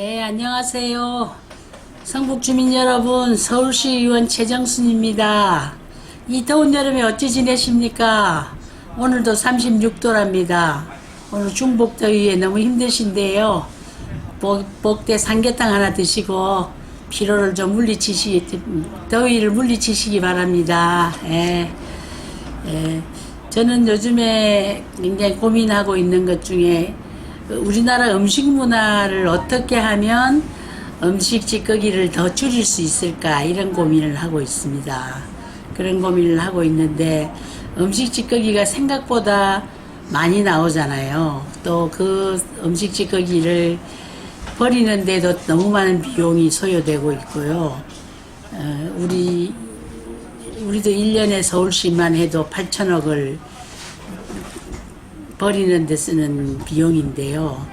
네, 안녕하세요. 성북 주민 여러분, 서울시 의원 최정순입니다. 이 더운 여름에 어찌 지내십니까? 오늘도 36도랍니다. 오늘 중복더위에 너무 힘드신데요. 복, 복대 삼계탕 하나 드시고 피로를 좀 물리치시, 더위를 물리치시기 바랍니다. 예. 예. 저는 요즘에 굉장히 고민하고 있는 것 중에 우리나라 음식 문화를 어떻게 하면 음식 찌꺼기를 더 줄일 수 있을까 이런 고민을 하고 있습니다. 그런 고민을 하고 있는데 음식 찌꺼기가 생각보다 많이 나오잖아요. 또 그 음식 찌꺼기를 버리는데도 너무 많은 비용이 소요되고 있고요. 어, 우리 우리도 1년에 서울시만 해도 8천억을 버리는 데 쓰는 비용인데요.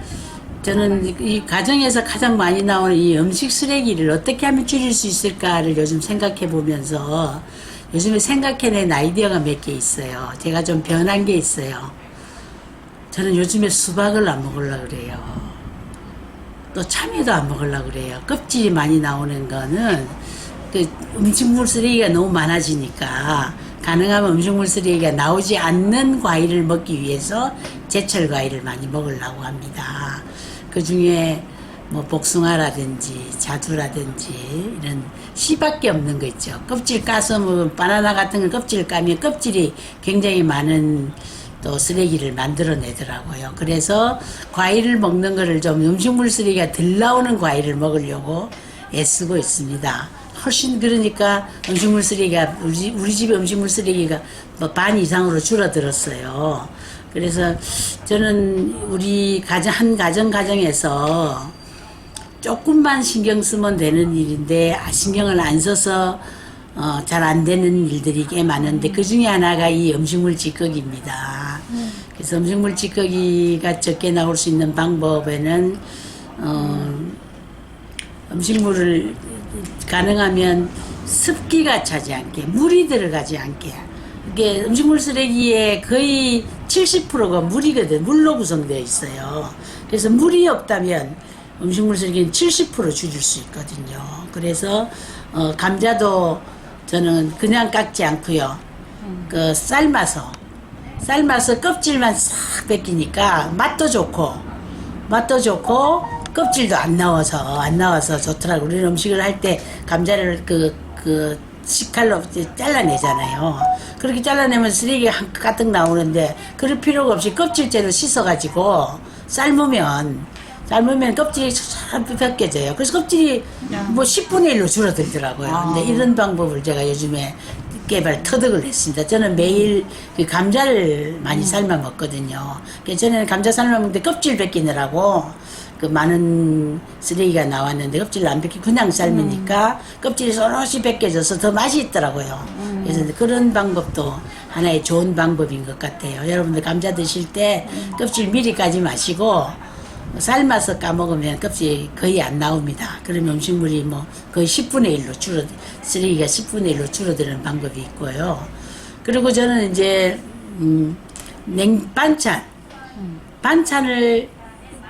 저는 이 가정에서 가장 많이 나오는 이 음식 쓰레기를 어떻게 하면 줄일 수 있을까를 요즘 생각해 보면서 요즘에 생각해낸 아이디어가 몇 개 있어요. 제가 좀 변한 게 있어요. 저는 요즘에 수박을 안 먹으려고 그래요. 또 참외도 안 먹으려고 그래요. 껍질이 많이 나오는 거는 그 음식물 쓰레기가 너무 많아지니까 가능하면 음식물 쓰레기가 나오지 않는 과일을 먹기 위해서 제철 과일을 많이 먹으려고 합니다. 그 중에 뭐 복숭아라든지 자두라든지 이런 씨밖에 없는 거 있죠. 껍질 까서 뭐 바나나 같은 거 껍질 까면 껍질이 굉장히 많은 또 쓰레기를 만들어내더라고요. 그래서 과일을 먹는 거를 좀 음식물 쓰레기가 덜 나오는 과일을 먹으려고 애쓰고 있습니다. 훨씬 그러니까 음식물 쓰레기가 우리, 집- 우리 집에 음식물 쓰레기가 뭐반 이상으로 줄어들었어요. 그래서 저는 우리 가정 한 가정 가정에서 조금만 신경 쓰면 되는 일인데 아, 신경을 안 써서 어, 잘 안 되는 일들이 꽤 많은데 그 중에 하나가 이 음식물 찌꺼기입니다. 그래서 음식물 찌꺼기가 적게 나올 수 있는 방법에는 어, 음식물을 가능하면 습기가 차지 않게 물이 들어가지 않게. 이게 음식물 쓰레기의 거의 70%가 물이거든 물로 구성되어 있어요. 그래서 물이 없다면 음식물 쓰레기는 70% 줄일 수 있거든요. 그래서 어, 감자도 저는 그냥 깎지 않고요. 그 삶아서 삶아서 껍질만 싹 벗기니까 맛도 좋고 맛도 좋고 껍질도 안 나와서 안 나와서 좋더라고. 우리는 음식을 할 때 감자를 그그 식칼로 잘라내잖아요. 그렇게 잘라내면 쓰레기 한 가득 나오는데 그럴 필요가 없이 껍질째로 씻어가지고 삶으면 삶으면 껍질이 잘 벗겨져요. 그래서 껍질이 뭐 10분의 1로 줄어들더라고요. 근데 이런 방법을 제가 요즘에 개발 터득을 했습니다. 저는 매일 그 감자를 많이 삶아 먹거든요. 저는 감자 삶아 먹는데 껍질 벗기느라고 그 많은 쓰레기가 나왔는데 껍질을 안 벗기 그냥 삶으니까 껍질이 소로시 벗겨져서 더 맛이 있더라고요. 그래서 그런 방법도 하나의 좋은 방법인 것 같아요. 여러분들 감자 드실 때 껍질 미리 까지 마시고 삶아서 까먹으면 껍질이 거의 안 나옵니다. 그러면 음식물이 뭐 거의 10분의 1로 줄어, 쓰레기가 10분의 1로 줄어드는 방법이 있고요. 그리고 저는 이제, 음, 냉, 반찬. 반찬을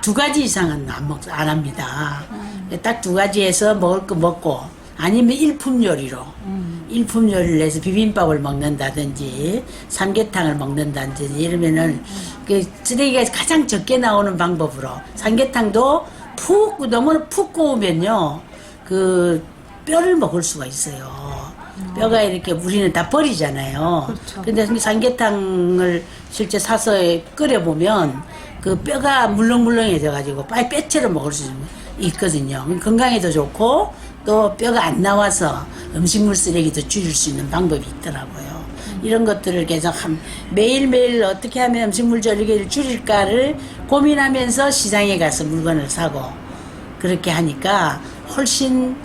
두 가지 이상은 안 먹, 안 합니다. 딱두 가지에서 먹을 거 먹고, 아니면 일품 요리로. 일품 요리를 해서 비빔밥을 먹는다든지 삼계탕을 먹는다든지 이러면은 그 쓰레기가 가장 적게 나오는 방법으로 삼계탕도 푹 너무 푹 구우면요 그 뼈를 먹을 수가 있어요. 뼈가 이렇게 우리는 다 버리잖아요. 근데 삼계탕을 실제 사서 끓여 보면 그 뼈가 물렁물렁해져 가지고 빨리 뼈채로 먹을 수 있거든요. 건강에도 좋고 또 뼈가 안 나와서 음식물 쓰레기도 줄일 수 있는 방법이 있더라고요. 이런 것들을 계속 한, 매일매일 어떻게 하면 음식물 쓰레기를 줄일까를 고민하면서 시장에 가서 물건을 사고 그렇게 하니까 훨씬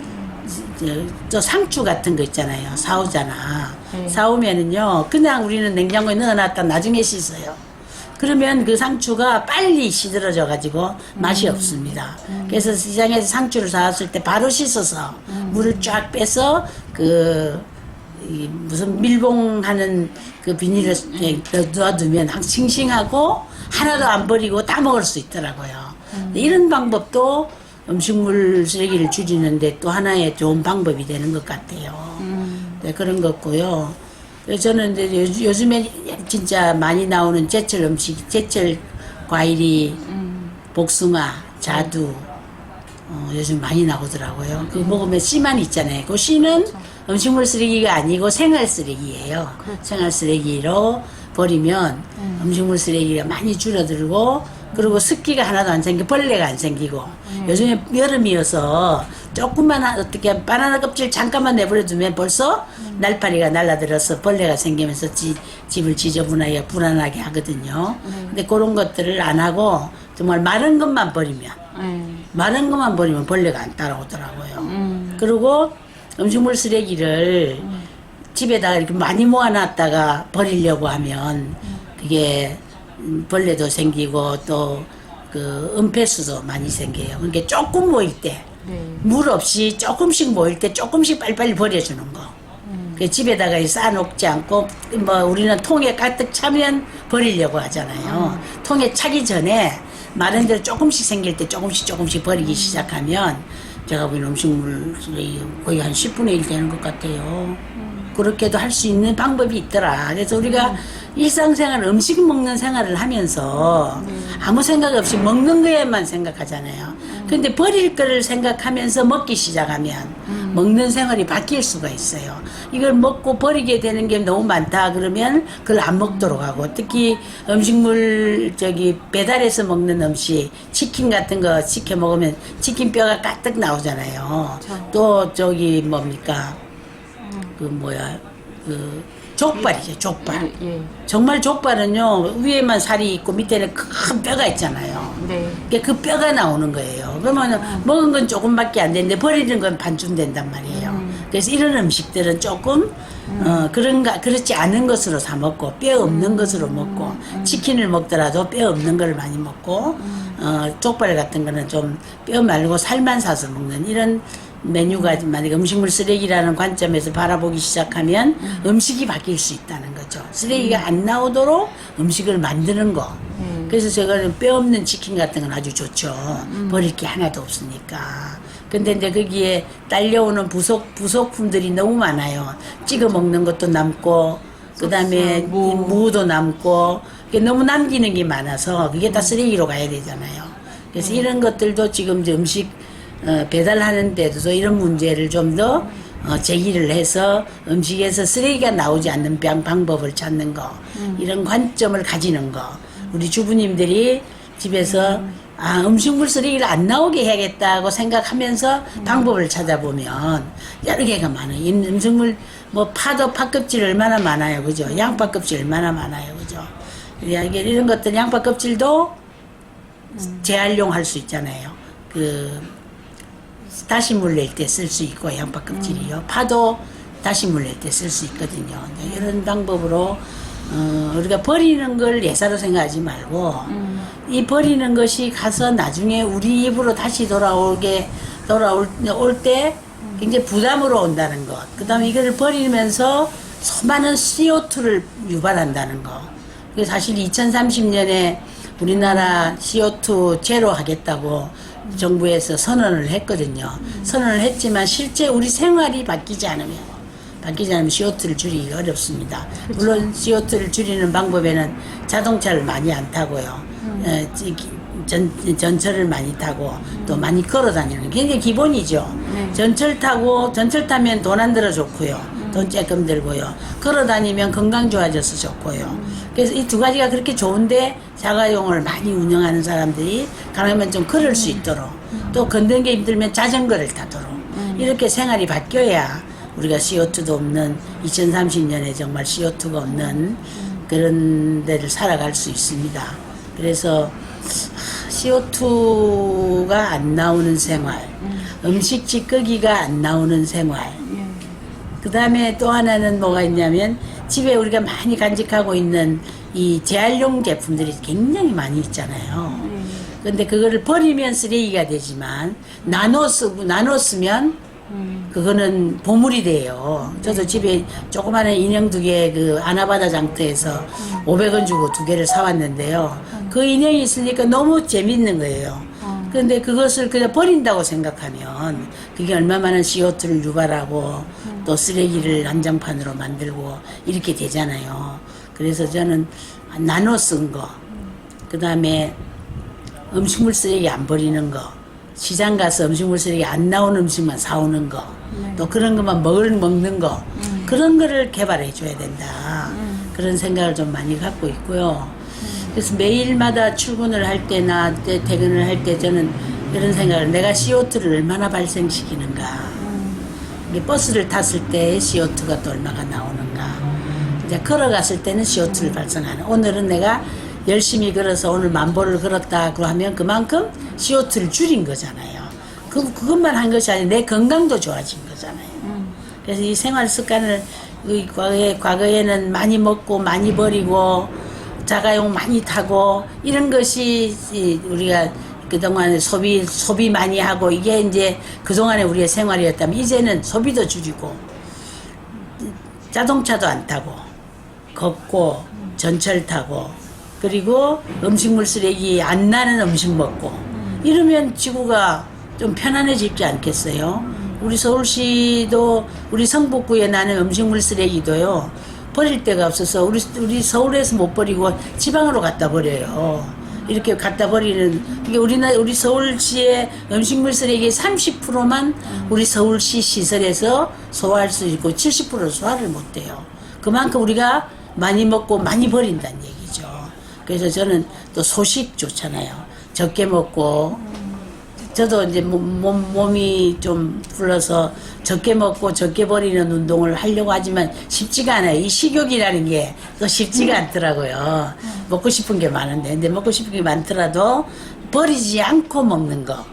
저, 저 상추 같은 거 있잖아요. 사오잖아. 사오면은요, 그냥 우리는 냉장고에 넣어놨다 나중에 씻어요. 그러면 그 상추가 빨리 시들어져 가지고 맛이 없습니다. 그래서 시장에서 상추를 사왔을 때 바로 씻어서 물을 쫙 빼서 그 이 무슨 밀봉하는 그 비닐을 넣어두면 항상 싱싱하고 하나도 안 버리고 다 먹을 수 있더라고요. 이런 방법도 음식물 쓰레기를 줄이는데 또 하나의 좋은 방법이 되는 것 같아요. 음. 네, 그런 것 같고요. 그래서 저는 이제 요, 요즘에 진짜 많이 나오는 제철 음식, 제철 과일이 복숭아, 자두, 어, 요즘 많이 나오더라고요. 그 먹으면 씨만 있잖아요. 그 씨는 음식물 쓰레기가 아니고 생활 쓰레기예요. 생활 쓰레기로 버리면 음. 식물 쓰레기가 많이 줄어들고 그리고 습기가 하나도 안 생기고 벌레가 안 생기고 요즘에 여름이어서 조금만 하- 어떻게 바나나 껍질 잠깐만 내버려두면 벌써 날파리가 날라들어서 벌레가 생기면서 지, 집을 지저분하게 불안하게 하거든요. 근데 그런 것들을 안 하고 정말 마른 것만 버리면 네. 마른 것만 버리면 벌레가 안 따라오더라고요. 음. 그리고 음식물 쓰레기를 집에다가 이렇게 많이 모아놨다가 버리려고 하면 그게 음, 벌레도 생기고 또 그 은폐수도 많이 생겨요. 그러니까 조금 모일 때, 네. 물 없이 조금씩 모일 때 조금씩 빨리빨리 버려주는 거. 그 집에다가 이 쌓아놓지 않고 뭐 우리는 통에 가득 차면 버리려고 하잖아요. 통에 차기 전에 마른 대로 조금씩 생길 때 조금씩 조금씩 버리기 시작하면 제가 보기엔 음식물 거의 한 10분의 1 되는 것 같아요. 그렇게도 할 수 있는 방법이 있더라. 그래서 우리가 일상생활 음식 먹는 생활을 하면서 아무 생각 없이 먹는 거에만 생각하잖아요. 근데 버릴 거를 생각하면서 먹기 시작하면 먹는 생활이 바뀔 수가 있어요. 이걸 먹고 버리게 되는 게 너무 많다 그러면 그걸 안 먹도록 하고 특히 음식물 저기 배달해서 먹는 음식 치킨 같은 거 시켜 먹으면 치킨 뼈가 가득 나오잖아요. 또 저기 뭡니까 그 뭐야 그 족발이죠 족발. 예. 정말 족발은요 위에만 살이 있고 밑에는 큰 뼈가 있잖아요. 네. 그그 뼈가 나오는 거예요. 그러면 먹은 건 조금밖에 안 되는데 버리는 건 반쯤 된단 말이에요. 그래서 이런 음식들은 조금 어 그런가 그렇지 않은 것으로 사 먹고 뼈 없는 것으로 먹고 치킨을 먹더라도 뼈 없는 걸 많이 먹고 어 족발 같은 거는 좀 뼈 말고 살만 사서 먹는 이런 메뉴가 만약에 음식물 쓰레기라는 관점에서 바라보기 시작하면 음식이 바뀔 수 있다는 거죠. 쓰레기가 안 나오도록 음식을 만드는 거. 음. 그래서 저거는 뼈 없는 치킨 같은 건 아주 좋죠. 버릴 게 하나도 없으니까. 근데 이제 거기에 딸려오는 부속, 부속품들이 너무 많아요. 찍어 먹는 것도 남고, 그 다음에 무. 무도 남고, 너무 남기는 게 많아서 그게 다 쓰레기로 가야 되잖아요. 그래서 이런 것들도 지금 이제 음식 어, 배달하는 데도 이런 문제를 좀더 어, 제기를 해서 음식에서 쓰레기가 나오지 않는 방- 방법을 찾는 거 이런 관점을 가지는 거 우리 주부님들이 집에서 아 음식물 쓰레기를 안 나오게 해야겠다고 생각하면서 방법을 찾아보면 여러 개가 많아요. 이 음식물 뭐 파도 파껍질 얼마나 많아요, 그죠? 양파 껍질 얼마나 많아요, 그죠? 이런 것들 양파 껍질도 재활용할 수 있잖아요. 그 다시 물낼 때 쓸 수 있고 양파 껍질이요. 파도 다시 물낼 때 쓸 수 있거든요. 이런 방법으로 어, 우리가 버리는 걸 예사로 생각하지 말고 이 버리는 것이 가서 나중에 우리 입으로 다시 돌아오게 돌아올 올때 굉장히 부담으로 온다는 것. 그다음에 이거를 버리면서 수많은 CO2를 유발한다는 것. 그 사실 2030년에 우리나라 CO2 제로 하겠다고 정부에서 선언을 했거든요. 선언을 했지만 실제 우리 생활이 바뀌지 않으면 바뀌지 않으면 CO2를 줄이기 어렵습니다. 물론 CO2를 줄이는 방법에는 자동차를 많이 안 타고요. 에, 지- 전, 전철을 많이 타고 또 많이 걸어 다니는 게 굉장히 기본이죠. 전철 타고 전철 타면 돈 안 들어 좋고요. 돈 조금 들고요. 걸어 다니면 건강 좋아져서 좋고요. 그래서 이 두 가지가 그렇게 좋은데 자가용을 많이 운영하는 사람들이 가능하면 좀 걸을 수 있도록 또 걷는 게 힘들면 자전거를 타도록 이렇게 생활이 바뀌어야 우리가 CO2도 없는 2030년에 정말 CO2가 없는 그런 데를 살아갈 수 있습니다. 그래서 CO2가 안 나오는 생활, 음식 찌꺼기가 안 나오는 생활, 그 다음에 또 하나는 뭐가 있냐면 집에 우리가 많이 간직하고 있는 이 재활용 제품들이 굉장히 많이 있잖아요. 근데 그거를 버리면 쓰레기가 되지만 나눠 쓰고 나눠 쓰면 그거는 보물이 돼요. 저도 집에 조그마한 인형 두 개 그 아나바다 장터에서 500원 주고 두 개를 사왔는데요. 그 인형이 있으니까 너무 재밌는 거예요. 그런데 그것을 그냥 버린다고 생각하면 그게 얼마만한 CO2를 유발하고 또 쓰레기를 한정판으로 만들고 이렇게 되잖아요. 그래서 저는 나눠 쓴 거, 그 다음에 음식물 쓰레기 안 버리는 거, 시장 가서 음식물 쓰레기 안 나오는 음식만 사오는 거, 또 그런 것만 먹을 먹는 거, 그런 거를 개발해 줘야 된다. 그런 생각을 좀 많이 갖고 있고요. 그래서 매일마다 출근을 할 때나 때 퇴근을 할 때 저는 이런 생각을 내가 CO2를 얼마나 발생시키는가. 이게 버스를 탔을 때 CO2가 또 얼마가 나오는가. 이제 걸어갔을 때는 CO2를 발생하는. 오늘은 내가 열심히 걸어서 오늘 만보를 걸었다고 하면 그만큼 CO2를 줄인 거잖아요. 그, 그것만 한 것이 아니라 내 건강도 좋아진 거잖아요. 그래서 이 생활 습관을 이 과거에, 과거에는 많이 먹고 많이 버리고 자가용 많이 타고 이런 것이 이 우리가 그동안에 소비 소비 많이 하고 이게 이제 그동안에 우리의 생활이었다면 이제는 소비도 줄이고 자동차도 안 타고 걷고 전철 타고 그리고 음식물 쓰레기 안 나는 음식 먹고 이러면 지구가 좀 편안해지지 않겠어요? 우리 서울시도 우리 성북구에 나는 음식물 쓰레기도요 버릴 데가 없어서 우리 우리 서울에서 못 버리고 지방으로 갖다 버려요. 이렇게 갖다 버리는 이게 우리나 우리 서울시의 음식물 쓰레기 30%만 우리 서울시 시설에서 소화할 수 있고 70% 소화를 못 해요. 그만큼 우리가 많이 먹고 많이 버린다는 얘기죠. 그래서 저는 또 소식 좋잖아요. 적게 먹고 저도 이제 몸, 몸, 몸이 좀 불러서 적게 먹고 적게 버리는 운동을 하려고 하지만 쉽지가 않아요. 이 식욕이라는 게 또 쉽지가 않더라고요. 먹고 싶은 게 많은데. 근데 먹고 싶은 게 많더라도 버리지 않고 먹는 거.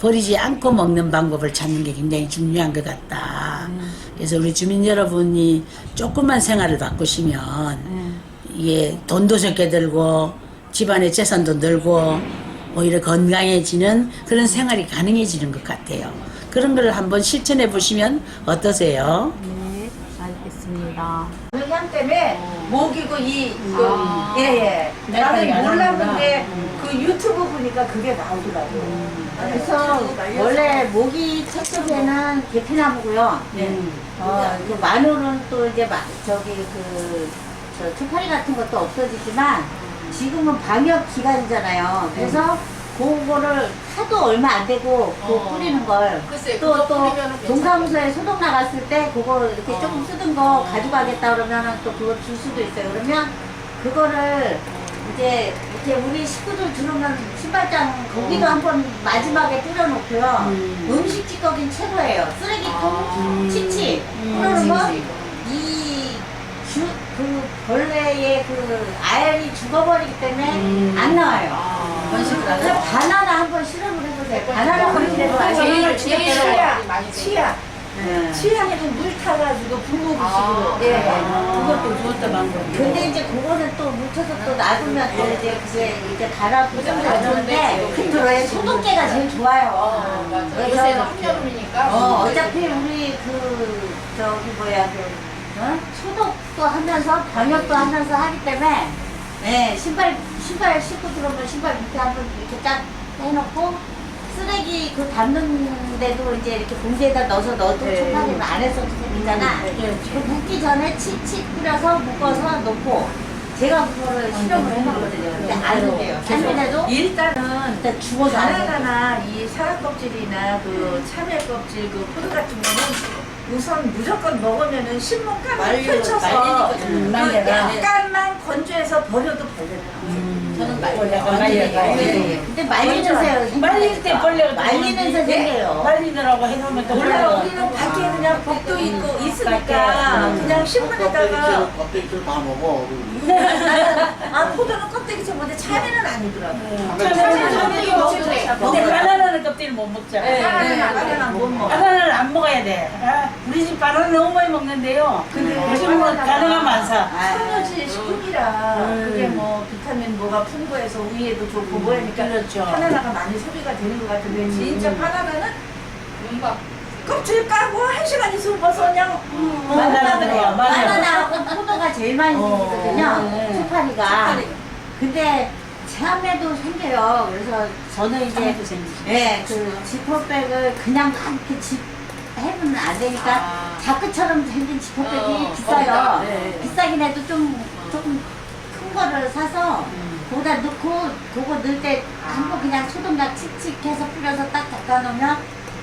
버리지 않고 먹는 방법을 찾는 게 굉장히 중요한 것 같다. 그래서 우리 주민 여러분이 조금만 생활을 바꾸시면 이게 돈도 적게 들고 집안의 재산도 늘고 오히려 건강해지는 그런 생활이 가능해지는 것 같아요. 그런 걸 한번 실천해 보시면 어떠세요? 네, 알겠습니다. 영양 때문에 목이고 이 그, 아. 예예 네, 나는 몰랐는데 음. 그 유튜브 보니까 그게 나오더라고 그래서 원래 모기 첫 쪽에는 계피나무고요. 음. 어, 그 마늘은 또 이제 마, 저기 그, 저 초파리 같은 것도 없어지지만 지금은 방역 기간이잖아요. 그래서 그거를 하도 얼마 안 되고 그거 어. 뿌리는 걸 글쎄, 또 그거 또 뿌리면은 동사무소에 소독 나갔을 때 그거 이렇게 어. 조금 쓰던 거 가져가겠다 그러면은 또 그거 줄 수도 있어요. 그러면 그거를 이제 이제 우리 식구들 들어오면 신발장 거기도 한번 마지막에 뿌려놓고요. 음. 음. 식 찌꺼기는 최고예요. 쓰레기통, 음. 치치 음. 뿌려놓으면 이 주, 그 벌레의 그 알이 죽어버리기 때문에 음. 안 나와요. 번식을 안 그래서 해요? 바나나 한번 실험을 해보세요. 바나나 번식해서 제일 아시는 제일 치아 치아 네. 치아에는 물 타가지고 부모부식으로 아, 예 그것도 좋았다 방법. 근데 이제 그거는 또 묻혀서 또 놔두면 또 이제 그게 이제 갈아 부정도 좋은데 그 들어야 소독제가 제일 좋아요. 그래서 한여름이니까 어, 어차피 우리 그 저기 뭐야 그 어? 소독 도 하면서 방역도 하면서 하기 때문에 네, 신발 신발 신고 들어오면 신발 밑에 한번 이렇게 딱 해놓고 쓰레기 그 담는 데도 이제 이렇게 봉지에다 넣어서 넣어도 네. 초파리는 안에서 생기잖아. 그 묶기 전에 치치 뿌려서 묶어서 놓고 제가 그거를 실험을 해봤거든요. 근데 안 된대요. 짠민에도 일단은 일단 죽어서. 바나나나 이 사과 껍질이나 그 참외 껍질 그 포도 같은 거는 우선 무조건 먹으면은 신문감을 말리고, 펼쳐서 말리니까 그 말려라. 약간만 건조해서 버려도 벌레더라고요. 저는 말- 약간 완전히 말려라. 네. 예. 근데 말리는새요. 말릴 때 벌레가 말리는새 생겨요. 말리더라고 해놓으면 또 원래 벌레가 우리는 밖에 그냥 복도 있고 있으니까 밖에. 그냥 신문에다가 껍데기를 다 먹어. 아 포도는 껍데기 저건데 참외는 아니더라고요. 참외는 참외 바나나는 껍질 못 먹잖아. 네, 바나나 바나나 못 먹어. 바나나를 안 먹어야 돼. 아, 우리 집 바나나 너무 많이 먹는데요. 요즘 뭐 가능하면 안 사. 청료지 식품이라 음. 그게 뭐 비타민 뭐가 풍부해서 위에도 좋고 뭐하니까 그렇죠. 바나나가 많이 소비가 되는 것 같은데 진짜 바나나는 껍질 까고 한 시간 있으면 벌써 그냥 음, 바나나. 맞아. 바나나하고 포도가 제일 많이 어, 생기거든요. 네. 초파리가. 근데 체함에도 생겨요. 그래서 저는 이제 생기죠. 예, 그 지퍼백을 그냥 막 이렇게 집 해면 안 되니까 아. 자크처럼 생긴 지퍼백이 어, 비싸요. 거기다, 네. 비싸긴 해도 좀 조금 큰 거를 사서 음. 거기다 넣고 그거 넣을 때 한 번 그냥 소독약 칙칙해서 뿌려서 딱 닦아 놓으면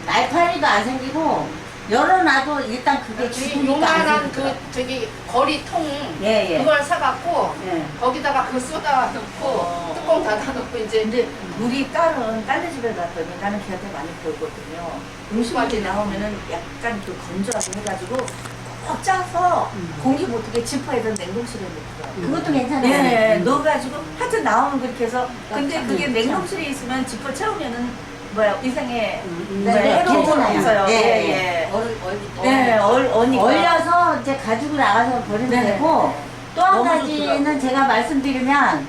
날파리도 안 생기고 열어놔도 일단 그게 그 죽으니까 안 요만한. 그 저기 거리 통 예, 예. 그걸 사갖고 예. 거기다가 그 쏟아 넣고 어. 뚜껑 닫아 놓고 이제 근데 우리 딸은 딸네 집에 갔더니 나는 걔한테 많이 배웠거든요. 음식물이 나오면은 약간 그 건조하게 해가지고 꼭 짜서 공기 못 오게 지퍼에다 냉동실에 넣더라고요. 그것도 괜찮아요. 예, 넣어가지고 하여튼 나오면 그렇게 해서 근데 그게 냉동실에 있으면 지퍼 채우면은 뭐야 이상해 음, 네, 네, 해로운 건 괜찮아요. 없어요. 예, 예, 예. 예. 얼얼 네, 얼, 어니까. 얼려서 이제 가지고 나가서 버리면 네. 되고 또 한 너무 가지는 좋더라고요. 제가 말씀드리면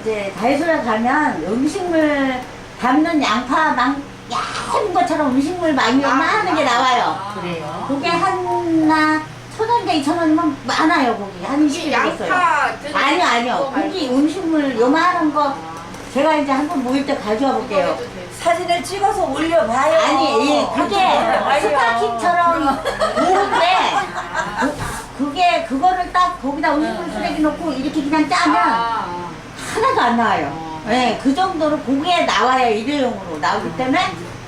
이제 다이소에 가면 음식물 담는 양파 막 얇은 것처럼 음식물 많이 하는 게 나와요. 그래요. 그게 하나 천 원인가 이천 원이면 많아요 거기 한 이게 20개 있어요. 양파 아니요 아니요 고기 음식물 요만한 거 제가 이제 한번 모일 때 가져와 볼게요. 사진을 찍어서 올려봐요. 아니, 예, 그게. 스타킹처럼 무는데 그, 그게 그거를 딱 거기다 음식물 쓰레기 넣고 이렇게 그냥 짜면 아, 하나도 안 나와요. 네, 그 정도로 고기에 나와요 일회용으로 나오기 때문에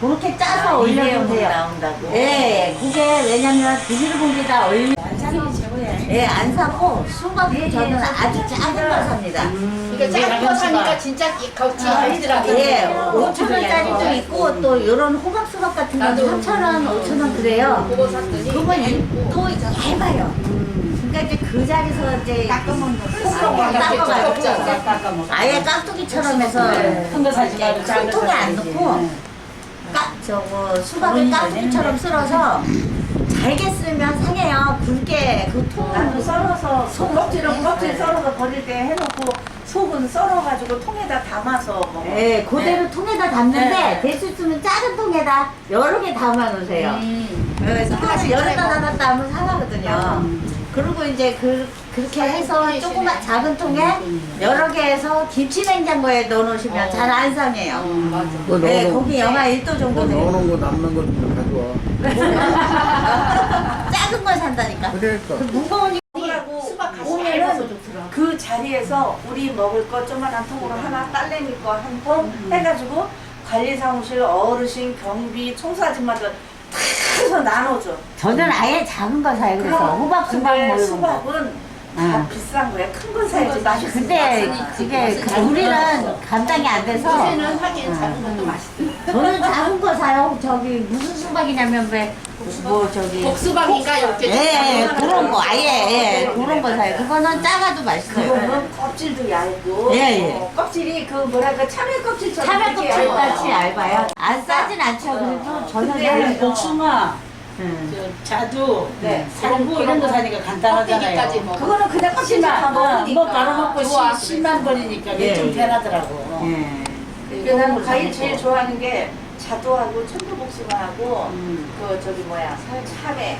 그렇게 짜서 올려주세요. 나온다고. 예, 그게 왜냐면 비닐봉지에다 안산이 최고야. 예, 안 사고 수박도 저는 아주 작은 걸 삽니다. 그러니까 작은 거 사니까 진짜 이 겉이 아니더라고. 예, 어, 5천 원짜리도 있고 또 이런 호박 수박 같은 건 나도 3천 원, 5천 원 그래요. 그거 샀더니 그건 이- 또 얇아요. 그러니까 이제 그 자리에서 이제 깎아먹는 깎아 먹어. 아예 깍두기처럼 해서 큰거 사지 말고 작은 큰 거 통에 안 사야지. 넣고 까, 저거 수박을 깍두기처럼 쓸어서 잘게 쓰면 상해요. 굵게 그 통. 나도 썰어서 속 껍질은 껍질 썰어서 버릴 때 해놓고 속은 썰어가지고 통에다 담아서 먹어. 예, 그대로 통에다 담는데 네. 될 수 있으면 작은 통에다 여러 개 담아 놓으세요. 음. 네, 사실 열에다 닫았다 하면 상하거든요. 그리고 이제 그, 그렇게 해서 조그만 작은 통에 여러 개 해서 김치 냉장고에 넣어 놓으시면 어. 잘안 상해요. 네, 거기 영하 1도 거 정도 돼요. 넣어놓은 거 남는 거 좀 가져와. 산다니까. 그러니까. 그 무거우니 하고 수박 같이 오면은. 그 자리에서 우리 먹을 거 조그만한 통으로 하나 딸내미 거 한 통 해가지고 관리사무실 어르신 경비 청소 아줌마들 다 해서 나눠줘. 저는 아예 작은 거 사요. 그래서 호박 수박 근데 거. 수박은 다 응. 비싼 거야. 큰거 사야지 맛있어. 근데 그게 그 우리는 감당이 안 돼서 요새는 하긴 작은 것도 맛있어. 저는 작은 거 사요. 저기 무슨 수박이냐면 왜뭐 저기 복수박인가 이렇게. 예, 예, 조그마한 그런 거, 거. 아예, 예, 그런 거 사요. 그거는 작아도 맛있어요. 그거는 껍질도 얇고 예, 예. 어, 껍질이 그 뭐랄까 참외 껍질처럼 참외 되게 껍질 얇아요. 같이 얇아요. 안 싸진 않죠. 그래도 저는 근데 잘 복숭아, 음. 저 자두, 네. 살구 이런 거 사니까 간단하잖아요. 먹어. 그거는 그냥 껍질 다 심한 거, 먹으니까. 뭐 갈아먹고 좋아. 씨- 씨만 버리니까 예, 좀 예. 편하더라고. 예. 그러니까 나는 과일 제일 좋아하는 게 자두하고 천도복숭아하고 음. 그 저기 뭐야 살 참외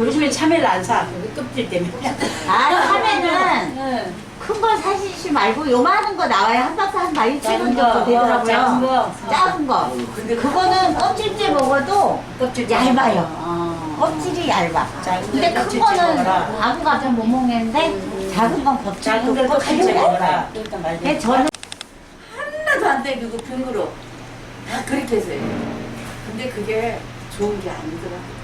요즘에 참외를 안 사. 그 껍질 때문에. 아, 참외는 응. 큰거 사시지 말고 요만한 거 나와요. 한 박스 한 12,000원 작은 정도 거, 되더라고요. 작은 거. 작은 거. 근데 그거는 껍질째 먹어도 껍질 얇아요. 어. 껍질이 얇아. 작은 근데 거큰 껍질째 거는 먹어라. 아구 같은 못 먹겠는데 작은 건 껍질도 작은 거 껍질째. 먹어라. 일단 말려. 근데 저는 하나도 안 떼기고 빈 그릇 다 그렇게 해서 해요. 근데 그게 좋은 게 아니더라고.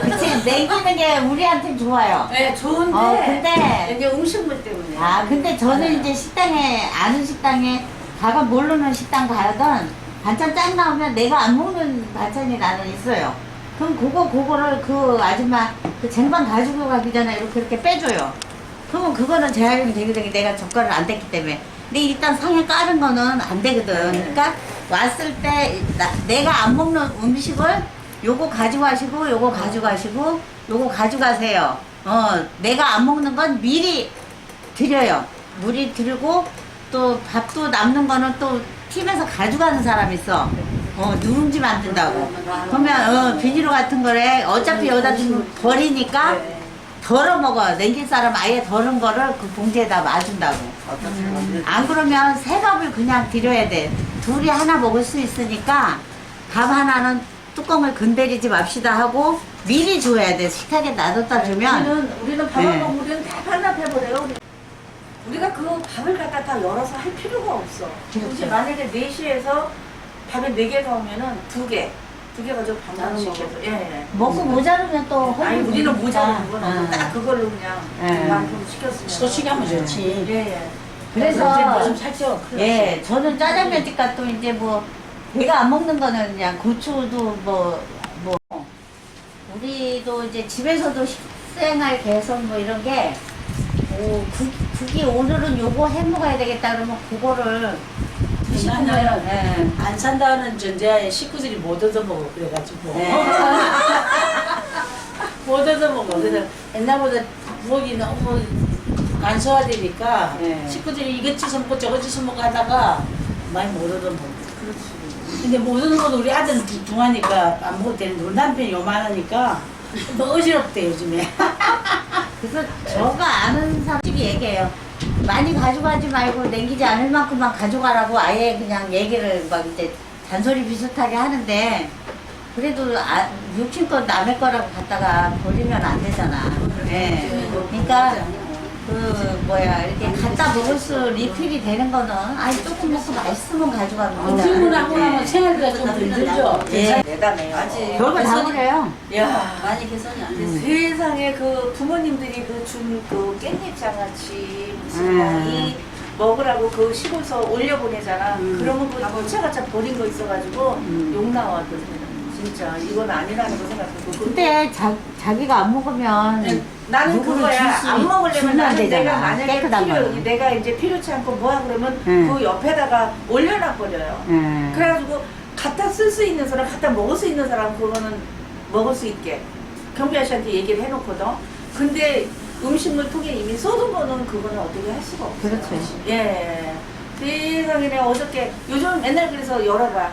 그치 냉기는 게 우리한테 좋아요. 네 좋은데 어, 근데 이게 음식물 때문에. 아 근데 저는 이제 식당에 아는 식당에 가가 모르는 식당 가던 반찬 짠 나오면 내가 안 먹는 반찬이 나는 있어요. 그럼 그거 그거를 그 아줌마 그 쟁반 가지고 가기 전에 이렇게 이렇게 빼줘요. 그러면 그거는 재활용이 되거든요. 내가 젓갈을 안 댔기 때문에. 근데 일단 상에 깔은 거는 안 되거든. 그러니까 왔을 때 나- 내가 안 먹는 음식을 요거 가져가시고 요거 가져가시고 요거 가져가세요. 어, 내가 안 먹는 건 미리 드려요. 물이 들고 또 밥도 남는 거는 또 팀에서 가져가는 사람 있어. 어, 누룽지 만든다고. 그러면 어, 비닐로 같은 거래 어차피 여기다 두면 버리니까 덜어 먹어. 냉길 사람 아예 덜은 거를 그 봉지에다 놔준다고. 안 그러면 세 밥을 그냥 드려야 돼. 둘이 하나 먹을 수 있으니까 밥 하나는 뚜껑을 건드리지 맙시다 하고 미리 줘야 돼. 식탁에 놔뒀다 주면 우리는 우리는 밥을 네. 먹으면 우리는 다 반납해버려요. 우리. 우리가 그 밥을 갖다 다 열어서 할 필요가 없어. 그렇죠. 굳이 만약에 4시에서 밥에 4개가 오면은 2개, 2개 가지고 반납 시켜서. 예, 예. 먹고 모자르면 또 아니 허리 우리는. 모자란 건 없고 어. 딱 그걸로 그냥 예. 만큼 시켰으면 소식하면 좋지. 예, 예. 그래서 뭐좀 살쪄. 예, 저는 짜장면 집가 또 이제 뭐 내가 안 먹는 거는 그냥 고추도 뭐 뭐 우리도 이제 집에서도 식생활 개선 뭐 이런 게 오, 국, 국이 오늘은 요거 해 먹어야 되겠다 그러면 그거를 드시면 나는 예. 안 산다는 전제하에 식구들이 못 얻어먹어 그래가지고 네. 못 얻어먹어 그래서 옛날보다 부엌이 너무 간소화되니까 네. 식구들이 이것 주워 먹고 저것 주워 먹고 하다가 많이 못 얻어먹어 근데 못 얻어먹어도 우리 아들은 중- 중하니까 안 먹어도 되는데 우리 남편이 요만하니까 뭐 어지럽대 요즘에 그래서 저가 아는 사람이 얘기해요. 많이 가져가지 말고 남기지 않을 만큼만 가져가라고 아예 그냥 얘기를 막 이제 잔소리 비슷하게 하는데 그래도 아, 육친껏 남의 거라고 갖다가 버리면 안 되잖아. 예. 그러니까 그 뭐야 이렇게 갖다 먹을 수 리필이 되는 거는 아니 조금 먹고 맛있으면 가져가면 되잖아. 질문하고 나면 생활비가 좀 들죠 예. 대단해요. 아직 별거 다 그래요. 야, 많이 개선이 안 됐어요. 세상에 그 부모님들이 그 준 그 깻잎 장아찌 무슨 음. 뭐이 먹으라고 그 시골서 올려보내잖아. 음. 그러면 그 가짜가짜 버린 거 있어가지고 음. 욕 나왔거든. 진짜 이건 아니라는 거 생각하고. 그- 근데 자, 자기가 안 먹으면 네, 나는 누구를 그거야. 안 먹으려면 주면 나는 되잖아. 내가 만약에 깨끗한 필요, 거는. 내가 이제 필요치 않고 뭐야 그러면 응. 그 옆에다가 올려놔 버려요. 예. 그래가지고 갖다 쓸 수 있는 사람, 갖다 먹을 수 있는 사람 그거는 먹을 수 있게 경비 아저씨한테 얘기를 해놓거든. 근데 음식물 통에 이미 쏟은 거는 그거는 어떻게 할 수가 없어요. 그렇죠. 예. 세상에 내가 어저께 요즘 맨날 그래서 열어봐.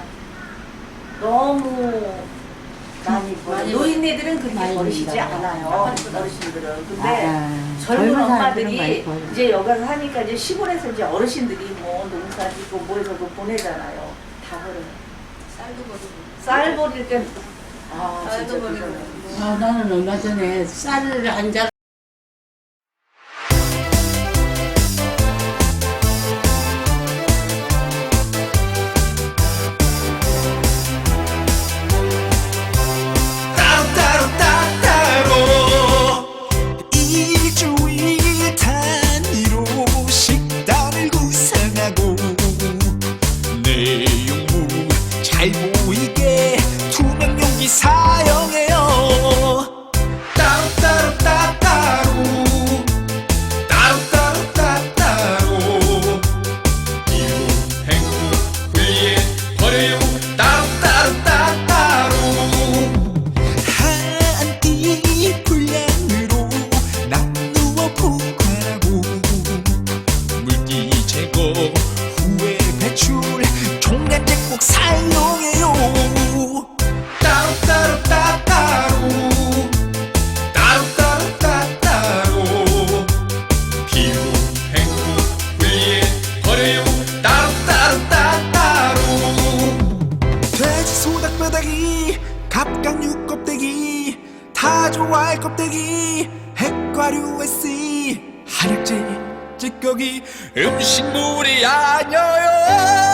너무 많이 버려. 노인네들은 그렇게 많이 버리시지. 않아요. 어르신들은. 근데 아, 젊은 사람들은 엄마들이 버려. 이제 여기 가서 하니까 이제 시골에서 이제 어르신들이 뭐 농사 짓고 뭐해서도 보내잖아요. 다 버려요. 쌀도 버리고. 쌀 버릴 땐 아, 진짜 쌀도 버리고. 아, 나는 얼마 전에 쌀을 한 자. 다 좋아할 껍데기 핵과류 SE 한약재 찌꺼기 음식물이 아니어요